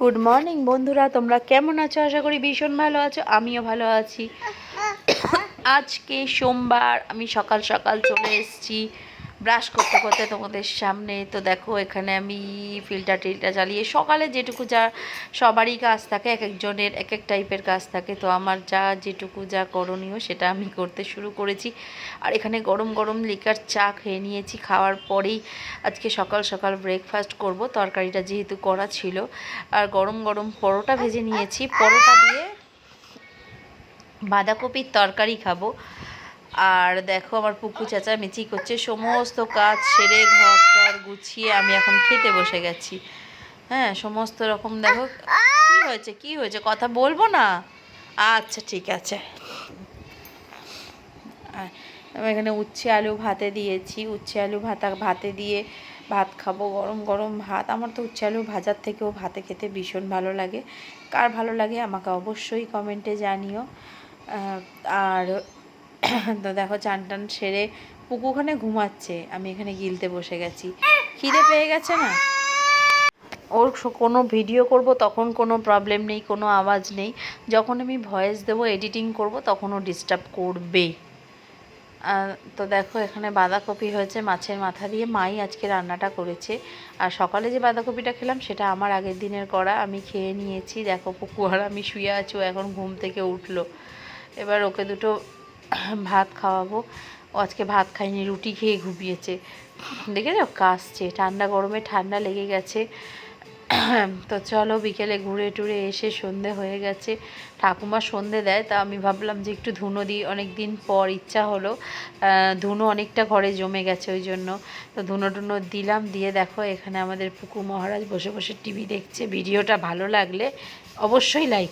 Good morning বন্ধুরা। তোমরা কেমন আছো? আশা করি ভীষণ ভালো আছো। আমিও ভালো আছি। আজকে সোমবার আমি সকাল সকাল চলে এসেছি। ব্রাশ করতে করতে তোমাদের সামনে, তো দেখো এখানে আমি ফিল্টার টিল্টার জ্বালিয়ে সকালে যেটুকু যা সবারই কাজ থাকে, এক একজনের এক এক টাইপের কাজ থাকে, তো আমার যা যেটুকু যা করণীয় সেটা আমি করতে শুরু করেছি। আর এখানে গরম গরম লিকার চা খেয়ে নিয়েছি, খাওয়ার পরেই আজকে সকাল সকাল ব্রেকফাস্ট করব, তরকারিটা যেহেতু করা ছিল। আর গরম গরম পরোটা ভেজে নিয়েছি, পরোটা দিয়ে বাঁধাকপির তরকারি খাব। আর দেখো আমার পুকু চাচা মিচি করছে, সমস্ত কাজ সেরে ঘর টর গুছিয়ে আমি এখন খেতে বসে গেছি। হ্যাঁ সমস্ত রকম দেখো, কি হয়েছে কি হয়েছে, কথা বলব না? আচ্ছা ঠিক আছে। আমি এখানে উচ্ছে আলু ভাতে দিয়েছি, উচ্ছে আলু ভাতা, ভাতে দিয়ে ভাত খাব, গরম গরম ভাত। আমার তো উচ্ছে আলু ভাজার থেকেও ভাতে খেতে ভীষণ ভালো লাগে। কার ভালো লাগে আমাকে অবশ্যই কমেন্টে জানিও। আর তো দেখো চান টান সেরে পুকু ওখানে ঘুমাচ্ছে। আমি এখানে গিলতে বসে গেছি। খিদে পেয়ে গেছে না? ওর কোনো ভিডিও করব তখন কোনো প্রবলেম নেই, কোনো আওয়াজ নেই। যখন আমি ভয়েস দেবো এডিটিং করব, তখন ও ডিস্টার্ব করবে। তো দেখো এখানে বাঁধাকপি হয়েছে মাছের মাথা দিয়ে। মাই আজকে রান্নাটা করেছে। আর সকালে যে বাঁধাকপিটা খেলাম, সেটা আমার আগের দিনের করা আমি খেয়ে নিয়েছি। দেখো পুকু আর আমি শুয়ে আছি, ও এখন ঘুম থেকে উঠল। এবার ওকে দুটো ভাত খাওয়াবো। আজকে ভাত খাইনি, রুটি খেয়ে ঘুমিয়েছে। দেখেছ? কাশছে ঠান্ডা গরমে ঠান্ডা লেগে গেছে। তো চলো বিকেলে ঘুরে টুরে এসে সন্ধে হয়ে গেছে। ঠাকুমা সন্ধে দেয়, তা আমি ভাবলাম যে একটু ধুনো দিই। অনেক দিন পর ইচ্ছা হলো ধুনো অনেকটা ঘরে জমে গেছে ওই জন্য। তো ধুনো টুনো দিলাম, দিয়ে দেখো এখানে আমাদের পুকু মহারাজ বসে বসে টিভি দেখছে। ভিডিওটা ভালো লাগলে অবশ্যই লাইক